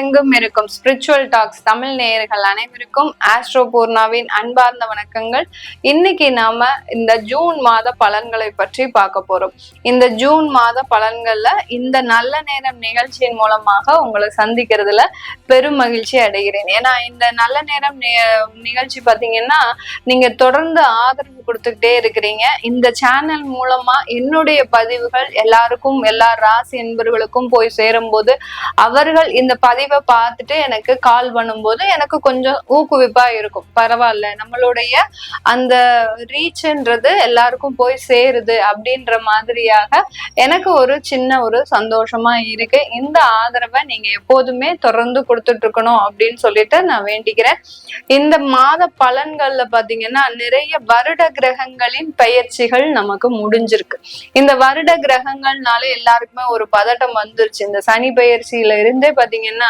உலகெங்கும் இருக்கும் spiritual tax Tamil நேயர்கள் அனைவருக்கும் ஆஸ்ட்ரோ பூர்ணாவின் அன்பார்ந்த வணக்கங்கள். இன்னைக்கு நாம இந்த ஜூன் மாத பலன்களை பற்றி பார்க்க போறோம். இந்த ஜூன் மாத பலன்கள்ல இந்த நல்ல நேரம் நிகழ்ச்சியின் மூலமாக உங்களை சந்திக்கிறதுல பெரும் மகிழ்ச்சி அடைகிறேன். ஏன்னா இந்த நல்ல நேரம் நி- நிகழ்ச்சி பாத்தீங்கன்னா நீங்க தொடர்ந்து ஆதரவு கொடுத்துக்கிட்டே இருக்கிறீங்க. இந்த சேனல் மூலமா என்னுடைய பதிவுகள் எல்லாருக்கும் எல்லா ராசி என்பவர்களுக்கும் போய் சேரும்போது அவர்கள் இந்த பதிவை பார்த்துட்டு எனக்கு கால் பண்ணும்போது எனக்கு கொஞ்சம் ஊக்குவிப்பா இருக்கும். பரவாயில்ல நம்மளுடைய அந்த ரீச்ன்றது எல்லாருக்கும் போய் சேருது அப்படின்ற மாதிரியாக எனக்கு ஒரு சின்ன ஒரு சந்தோஷமா இருக்கு. இந்த ஆதரவை நீங்க எப்போதுமே தொடர்ந்து கொடுத்துட்டு இருக்கணும் அப்படின்னு சொல்லிட்டு நான் வேண்டிக்கிறேன். இந்த மாத பலன்கள்ல பாத்தீங்கன்னா நிறைய வருட கிரகங்களின் பெயர்ச்சிகள் நமக்கு முடிஞ்சிருக்கு. இந்த வருட கிரகங்கள்னால எல்லாருக்குமே ஒரு பதட்டம் வந்துருச்சு. இந்த சனி பெயர்ச்சியில இருந்தே பாத்தீங்கன்னா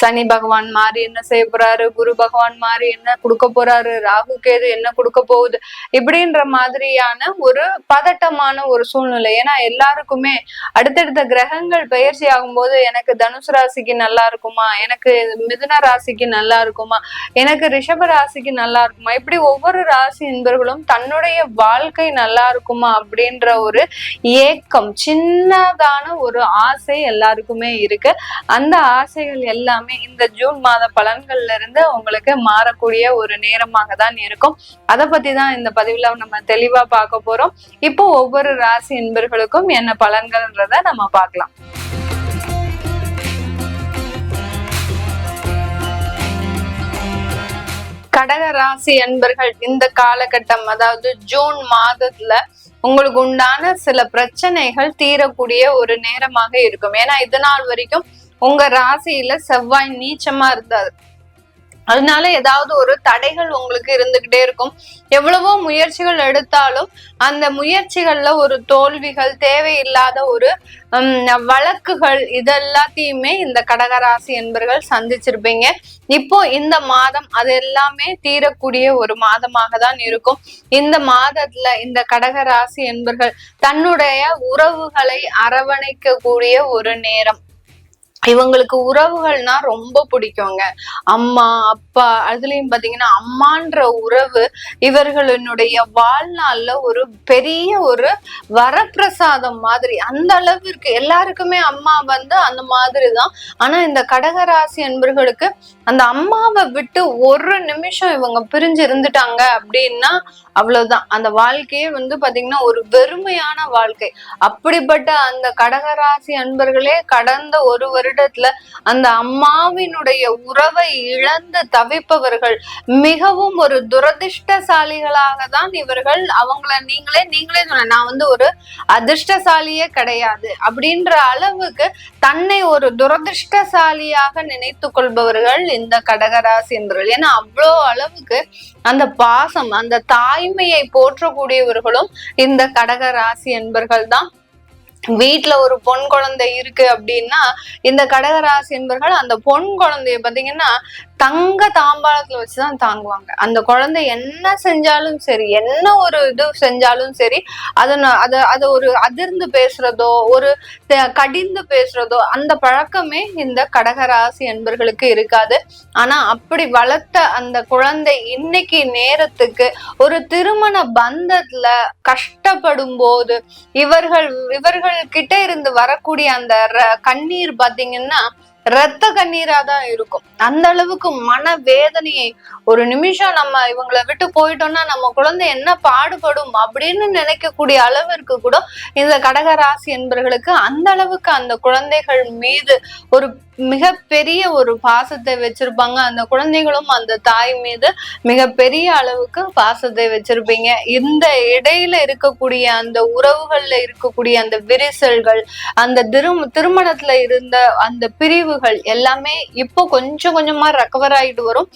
சனி பகவான் மாதிரி என்ன செய்ய போறாரு? குரு பகவான் மாதிரி என்ன கொடுக்க போறாரு? ராகு கேது என்ன கொடுக்க போகுது? இப்படின்ற மாதிரியான ஒரு பதட்டமான ஒரு சூழ்நிலை. ஏன்னா எல்லாருக்குமே அடுத்தடுத்த கிரகங்கள் பயிற்சி ஆகும்போது எனக்கு தனுசு ராசிக்கு நல்லா இருக்குமா? எனக்கு மிதுன ராசிக்கு நல்லா இருக்குமா? எனக்கு ரிஷப ராசிக்கு நல்லா இருக்குமா? இப்படி ஒவ்வொரு ராசி என்பர்களும் தன்னுடைய வாழ்க்கை நல்லா இருக்குமா? அப்படின்ற ஒரு ஏக்கம் சின்னதான ஒரு ஆசை எல்லாருக்குமே இருக்கு. அந்த ஆசைகள் எல்லாமே இந்த ஜூன் மாத பலன்கள்ல இருந்து உங்களுக்கு மாறக்கூடிய ஒரு நேரமாக தான் இருக்கும். அதை பத்தி தான் இந்த பதிவுல நம்ம தெளிவா பார்க்க போறோம். இப்போ ஒவ்வொரு ராசி என்பர்களுக்கும் என்ன பலன்கள்ன்றத நம்ம பார்க்கலாம். கடக ராசி அன்பர்கள் இந்த காலகட்டம் அதாவது ஜூன் மாதத்துல உங்களுக்கு உண்டான சில பிரச்சனைகள் தீரக்கூடிய ஒரு நேரமாக இருக்கும். ஏன்னா இது நாள் வரைக்கும் உங்க ராசியில செவ்வாய் நீச்சமா இருந்தாரு. அதனால ஏதாவது ஒரு தடைகள் உங்களுக்கு இருந்துகிட்டே இருக்கும். எவ்வளவோ முயற்சிகள் எடுத்தாலும் அந்த முயற்சிகள்ல ஒரு தோல்விகள் தேவையில்லாத ஒரு ஹம், வழக்குகள் இதெல்லாத்தையுமே இந்த கடகராசி என்பர்கள் சந்திச்சிருப்பீங்க. இப்போ இந்த மாதம் அது எல்லாமே தீரக்கூடிய ஒரு மாதமாக தான் இருக்கும். இந்த மாதத்துல இந்த கடகராசி என்பர்கள் தன்னுடைய உறவுகளை அரவணைக்க கூடிய ஒரு நேரம். இவங்களுக்கு உறவுகள்னா ரொம்ப பிடிக்குங்க. அம்மா அப்பா அதுலயும் பாத்தீங்கன்னா அம்மான்ற உறவு இவர்களினுடைய வாழ்நாள்ல ஒரு பெரிய ஒரு வரப்பிரசாதம் மாதிரி. அந்த அளவிற்கு எல்லாருக்குமே அம்மா வந்து அந்த மாதிரி தான் ஆனா இந்த கடகராசி அன்பர்களுக்கு அந்த அம்மாவை விட்டு ஒரு நிமிஷம் இவங்க பிரிஞ்சு இருந்துட்டாங்க அப்படின்னா அவ்வளவுதான். அந்த வாழ்க்கையே வந்து பாத்தீங்கன்னா ஒரு வெறுமையான வாழ்க்கை. அப்படிப்பட்ட அந்த கடகராசி அன்பர்களே கடந்த ஒரு வருடத்துல அந்த அம்மாவினுடைய உறவை இழந்து தவிப்பவர்கள் மிகவும் ஒரு துரதிர்ஷ்டசாலிகளாக தான் இவர்கள். அவங்கள நீங்களே நீங்களே சொன்ன நான் வந்து ஒரு அதிர்ஷ்டசாலியே கிடையாது அப்படின்ற அளவுக்கு தன்னை ஒரு துரதிர்ஷ்டசாலியாக நினைத்து கொள்பவர்கள் இந்த கடகராசி என்பவர்கள் ஏன்னா அவ்வளோ அளவுக்கு அந்த பாசம் அந்த தாய்மையை போற்றக்கூடியவர்களும் இந்த கடகராசி என்பர்கள் தான் வீட்டுல ஒரு பொன் குழந்தை இருக்கு அப்படின்னா இந்த கடகராசி என்பர்கள் அந்த பொன் குழந்தைய பாத்தீங்கன்னா தங்க தாம்பாளத்துல வச்சுதான் தாங்குவாங்க. அந்த குழந்தை என்ன செஞ்சாலும் சரி என்ன ஒரு இது செஞ்சாலும் சரி அதை அதை அதை ஒரு அதிர்ந்து பேசுறதோ ஒரு கடிந்து பேசுறதோ அந்த பழக்கமே இந்த கடகராசி என்பர்களுக்கு இருக்காது. ஆனா அப்படி வளர்த்த அந்த குழந்தை இன்னைக்கு நேரத்துக்கு ஒரு திருமண பந்தத்துல கஷ்டப்படும் போது இவர்கள் இவர்கள் கிட்ட இருந்து வரக்கூடிய அந்த ர- கண்ணீர் பாத்தீங்கன்னா ரத்த கண்ணீரா தான் இருக்கும். அந்த அளவுக்கு மன வேதனையை ஒரு நிமிஷம் நம்ம இவங்களை விட்டு போயிட்டோம்னா நம்ம குழந்தை என்ன பாடுபடும் அப்படின்னு நினைக்கக்கூடிய அளவிற்கு கூட இந்த கடகராசி என்பவர்களுக்கு அந்த அளவுக்கு அந்த குழந்தைகள் மீது ஒரு மிகப்பெரிய ஒரு பாசத்தை வச்சிருப்பாங்க. அந்த குழந்தைகளும் அந்த தாய் மீது மிகப்பெரிய அளவுக்கு பாசத்தை வச்சிருப்பீங்க. இந்த இடையில இருக்கக்கூடிய அந்த உறவுகள்ல இருக்கக்கூடிய அந்த விரிசல்கள் அந்த திரும் திருமணத்துல இருந்த அந்த பிரிவு பிரிவுகள் எல்லாமே இப்போ கொஞ்சம் கொஞ்சமா ரெக்கவர் ஆயிட்டு வரும்.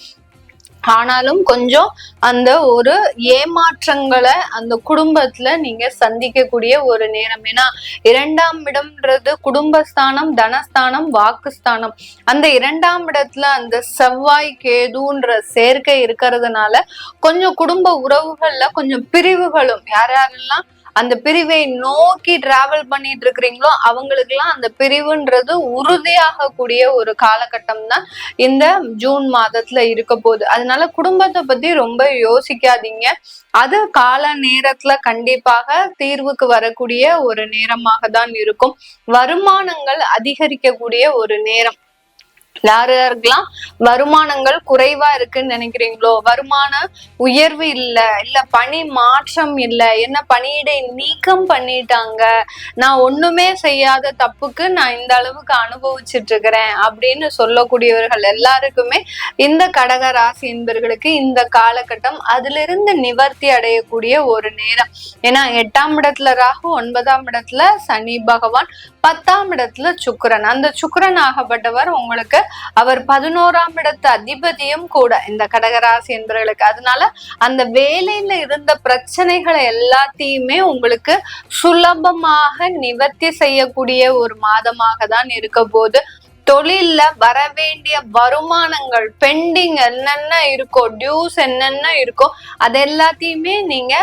ஆனாலும் கொஞ்சம் அந்த ஒரு ஏமாற்றங்களை அந்த குடும்பத்துல நீங்க சந்திக்கக்கூடிய ஒரு நேரம். ஏன்னா இரண்டாம் இடம்ன்றது குடும்பஸ்தானம் தனஸ்தானம் வாக்குஸ்தானம். அந்த இரண்டாம் இடத்துல அந்த செவ்வாய் கேதுன்ற சேர்க்கை இருக்கிறதுனால கொஞ்சம் குடும்ப உறவுகள்ல கொஞ்சம் பிரிவுகளும் யார் யாரெல்லாம் அந்த பிரிவை நோக்கி டிராவல் பண்ணிட்டு இருக்கிறீங்களோ அவங்களுக்குலாம் அந்த பிரிவுன்றது உறுதியாக கூடிய ஒரு காலகட்டம் தான் இந்த ஜூன் மாதத்துல இருக்க போகுது அதனால குடும்பத்தை பத்தி ரொம்ப யோசிக்காதீங்க. அது கால நேரத்துல கண்டிப்பாக தீர்வுக்கு வரக்கூடிய ஒரு நேரமாக தான் இருக்கும். வருமானங்கள் அதிகரிக்கக்கூடிய ஒரு நேரம். யாருக்கெல்லாம் வருமானங்கள் குறைவா இருக்குன்னு நினைக்கிறீங்களோ வருமான உயர்வு இல்ல இல்ல பணி மாற்றம் இல்ல என்ன பணியிடை நீக்கம் பண்ணிட்டாங்க நான் ஒண்ணுமே செய்யாத தப்புக்கு நான் இந்த அளவுக்கு அனுபவிச்சுட்டு இருக்கிறேன் அப்படின்னு சொல்லக்கூடியவர்கள் எல்லாருக்குமே இந்த கடக ராசி என்பர்களுக்கு இந்த காலகட்டம் அதிலிருந்து நிவர்த்தி அடையக்கூடிய ஒரு நேரம். ஏன்னா எட்டாம் இடத்துல ராகு ஒன்பதாம் இடத்துல சனி பகவான் பத்தாம் இடத்துல சுக்கரன். அந்த சுக்கரன் ஆகப்பட்டவர் உங்களுக்கு அவர் பதினோராம் இடத்து அதிபதியும் கூட இந்த கடகராசி என்பவர்களுக்கு அதனால அந்த வேலையில இருந்த பிரச்சனைகளை எல்லாத்தையுமே உங்களுக்கு சுலபமாக நிவர்த்தி செய்யக்கூடிய ஒரு மாதமாக தான் இருக்க போது தொழில்ல வர வேண்டிய வருமானங்கள் பெண்டிங் என்னென்ன இருக்கோ டியூஸ் என்னென்ன இருக்கோ அது எல்லாத்தையுமே நீங்க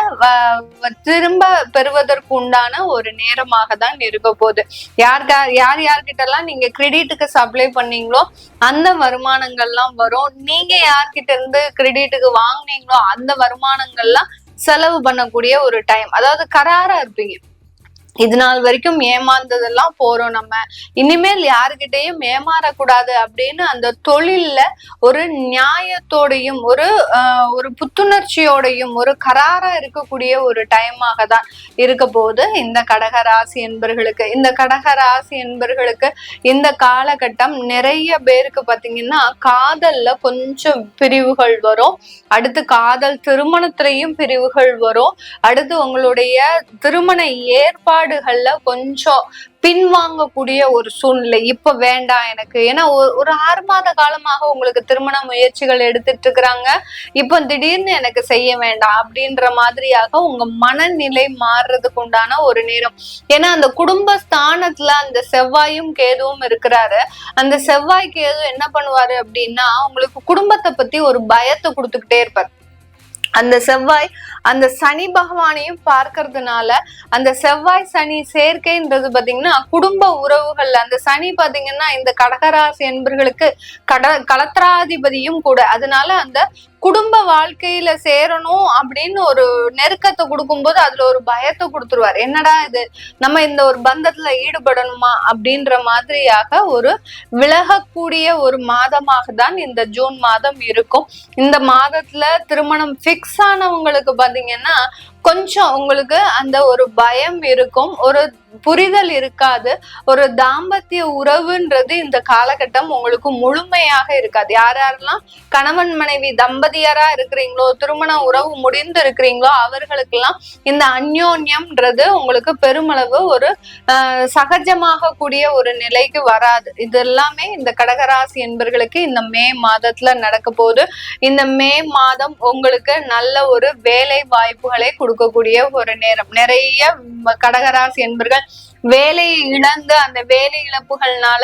திரும்ப பெறுவதற்கு உண்டான ஒரு நேரமாக தான் இருக்க போகுது. யார் யார் யார்கிட்ட எல்லாம் நீங்க கிரெடிட்டுக்கு சப்ளை பண்ணீங்களோ அந்த வருமானங்கள்லாம் வரும். நீங்க யார்கிட்ட இருந்து கிரெடிட்டுக்கு வாங்குனீங்களோ அந்த வருமானங்கள்லாம் செலவு பண்ணக்கூடிய ஒரு டைம் அதாவது கராரா இருப்பீங்க. இது நாள் வரைக்கும் ஏமாந்ததெல்லாம் போறோம் நம்ம. இனிமேல் யாருக்கிட்டையும் ஏமாறக்கூடாது அப்படின்னு அந்த தொழில்ல ஒரு நியாயத்தோடையும் ஒரு ஒரு புத்துணர்ச்சியோடையும் ஒரு கராரா இருக்கக்கூடிய ஒரு டைமாக தான் இருக்க போது இந்த கடக ராசி என்பர்களுக்கு இந்த கடக ராசி என்பர்களுக்கு இந்த காலகட்டம் நிறைய பேருக்கு பாத்தீங்கன்னா காதல்ல கொஞ்சம் பிரிவுகள் வரும். அடுத்து காதல் திருமணத்திலையும் பிரிவுகள் வரும். அடுத்து உங்களுடைய திருமண ஏற்பாடு ஏற்பாடுகள்ல கொஞ்சம் பின்வாங்கக்கூடிய ஒரு சூழ்நிலை. இப்ப வேண்டாம் எனக்கு. ஏன்னா ஒரு ஆறு மாத காலமாக உங்களுக்கு திருமண முயற்சிகள் எடுத்துட்டு இருக்கிறாங்க. இப்போ திடீர்னு எனக்கு செய்ய வேண்டாம் அப்படின்ற மாதிரியாக உங்க மனநிலை மாறுறதுக்கு உண்டான ஒரு நேரம். ஏன்னா அந்த குடும்ப ஸ்தானத்துல அந்த செவ்வாயும் கேதுவும் இருக்கிறாரு. அந்த செவ்வாய் கேது என்ன பண்ணுவாரு அப்படின்னா உங்களுக்கு குடும்பத்தை பத்தி ஒரு பயத்தை கொடுத்துக்கிட்டே இருப்பார். அந்த செவ்வாய் அந்த சனி பகவானையும் பார்க்கறதுனால அந்த செவ்வாய் சனி சேர்க்கைன்றது பாத்தீங்கன்னா குடும்ப உறவுகள் அந்த சனி பாத்தீங்கன்னா இந்த கடகராசி என்பர்களுக்கு கட கலத்திராதிபதியும் கூட அதனால அந்த குடும்ப வாழ்க்கையில சேரணும் அப்படின்னு ஒரு நெருக்கத்தை கொடுக்கும்போது அதுல ஒரு பயத்தை கொடுத்துருவார். என்னடா இது? நம்ம இந்த ஒரு பந்தத்துல ஈடுபடணுமா? அப்படின்ற மாதிரியாக ஒரு விலகக்கூடிய ஒரு மாதமாக தான் இந்த ஜூன் மாதம் இருக்கும். இந்த மாதத்துல திருமணம் பிக்ஸ் ஆனவங்களுக்கு பாத்தீங்கன்னா கொஞ்சம் உங்களுக்கு அந்த ஒரு பயம் இருக்கும். ஒரு புரிதல் இருக்காது. ஒரு தாம்பத்திய உறவுன்றது இந்த காலகட்டம் உங்களுக்கு முழுமையாக இருக்காது. யார் யாரெல்லாம் கணவன் மனைவி தம்பதியரா இருக்கிறீங்களோ திருமண உறவு முடிந்து இருக்கிறீங்களோ அவர்களுக்கெல்லாம் இந்த அந்யோன்யம்ன்றது உங்களுக்கு பெருமளவு ஒரு சகஜமாக கூடிய ஒரு நிலைக்கு வராது. இது எல்லாமே இந்த கடகராசி என்பர்களுக்கு இந்த மே மாதத்துல நடக்க போகுது. இந்த மே மாதம் உங்களுக்கு நல்ல ஒரு வேலை வாய்ப்புகளை கொடுக்கக்கூடிய ஒரு நேரம். நிறைய கடகராசி என்பர்கள் வேலையை இழந்து அந்த வேலை இழப்புகள்னால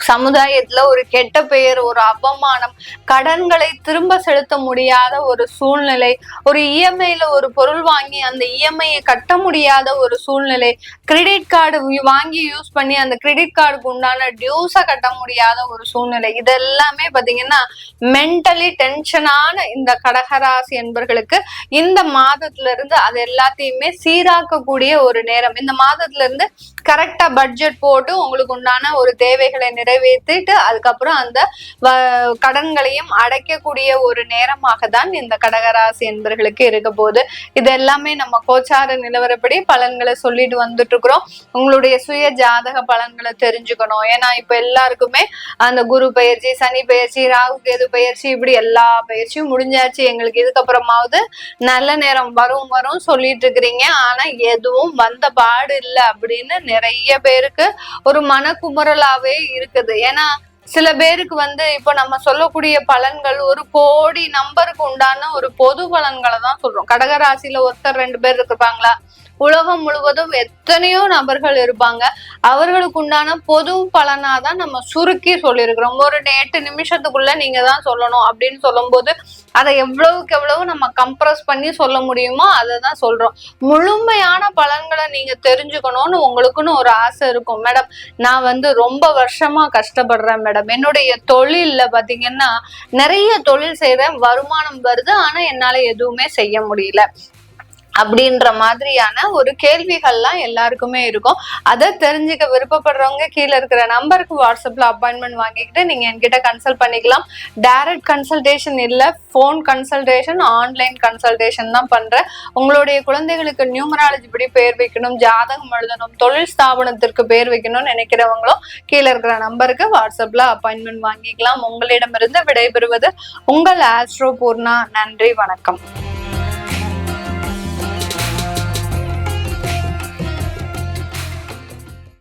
சமுதாயத்துல ஒரு கெட்ட பெயர் ஒரு அவமானம் கடன்களை திரும்ப செலுத்த முடியாத ஒரு சூழ்நிலை ஒரு இஎம்ஐல ஒரு பொருள் வாங்கி அந்த இஎம்ஐயை கட்ட முடியாத ஒரு சூழ்நிலை கிரெடிட் கார்டு வாங்கி யூஸ் பண்ணி அந்த கிரெடிட் கார்டுக்கு உண்டான டியூஸை கட்ட முடியாத ஒரு சூழ்நிலை. இதெல்லாமே பாத்தீங்கன்னா மென்டலி டென்ஷனான இந்த கடகராசி என்பர்களுக்கு இந்த மாதத்துல இருந்து அது எல்லாத்தையுமே சீராக்கக்கூடிய ஒரு நேரம். இந்த மாதத்துல இருந்து கரெக்டா பட்ஜெட் போட்டு உங்களுக்கு உண்டான ஒரு தேவைகளை நிறைவேற்றிட்டு அதுக்கப்புறம் அந்த கடன்களையும் அடைக்கக்கூடிய ஒரு நேரமாக தான் இந்த கடகராசி என்பர்களுக்கு இருக்க போகுது. இது எல்லாமே நம்ம கோச்சார நிலவரப்படி பலன்களை சொல்லிட்டு வந்துட்டு இருக்கிறோம் உங்களுடைய சுய ஜாதக பலன்களை தெரிஞ்சுக்கணும். ஏன்னா இப்ப எல்லாருக்குமே அந்த குரு பயிற்சி சனி பயிற்சி ராகு கேது பயிற்சி இப்படி எல்லா பயிற்சியும் முடிஞ்சாச்சு. எங்களுக்கு இதுக்கப்புறமாவது நல்ல நேரம் வரும் வரும் சொல்லிட்டு இருக்கிறீங்க ஆனா எதுவும் வந்த பாடு இல்லை அப்படின்னு நிறைய பேருக்கு ஒரு மனக்குமுறலாவே இருக்குது. ஏன்னா சில பேருக்கு வந்து இப்ப நம்ம சொல்லக்கூடிய பலன்கள் ஒரு கோடி நம்பருக்கு உண்டான ஒரு பொது பலன்களை தான் சொல்றோம். கடகராசியில ஒருத்தர் ரெண்டு பேர் இருப்பாங்களா உலகம் முழுவதும் எத்தனையோ நபர்கள் இருப்பாங்க. அவர்களுக்கு உண்டான பொது பலனாதான் நம்ம சுருக்கி சொல்லியிருக்கிறோம். ஒரு எட்டு நிமிஷத்துக்குள்ள நீங்க தான் சொல்லணும் அப்படின்னு சொல்லும்போது அதை எவ்வளவுக்கு எவ்வளவு நம்ம கம்ப்ரஸ் பண்ணி சொல்ல முடியுமோ அதை தான் சொல்றோம். முழுமையான பலன்களை நீங்க தெரிஞ்சுக்கணும்னு உங்களுக்குன்னு ஒரு ஆசை இருக்கும். மேடம் நான் வந்து ரொம்ப வருஷமா கஷ்டப்படுறேன் மேடம். என்னுடைய தொழில்ல பாத்தீங்கன்னா நிறைய தொழில் செய்யறேன் வருமானம் வருது. ஆனா என்னால எதுவுமே செய்ய முடியல. அப்படின்ற மாதிரியான ஒரு கேள்விகள்லாம் எல்லாருக்குமே இருக்கும். அதை தெரிஞ்சுக்க விருப்பப்படுறவங்க கீழே இருக்கிற நம்பருக்கு வாட்ஸ்அப்ல அப்பாயின்மெண்ட் வாங்கிக்கிட்டு நீங்க என்கிட்ட கன்சல்ட் பண்ணிக்கலாம். டைரக்ட் கன்சல்டேஷன் இல்லை ஃபோன் கன்சல்டேஷன் ஆன்லைன் கன்சல்டேஷன் தான் பண்றேன். உங்களுடைய குழந்தைகளுக்கு நியூமராலஜி படி பேர் வைக்கணும் ஜாதகம் எழுதணும் தொழில் ஸ்தாபனத்திற்கு பேர் வைக்கணும்னு நினைக்கிறவங்களும் கீழே இருக்கிற நம்பருக்கு வாட்ஸ்அப்ல அப்பாயின்மெண்ட் வாங்கிக்கலாம். உங்களிடமிருந்து விடைபெறுவது உங்கள் ஆஸ்ட்ரோ பூர்ணா நன்றி வணக்கம்.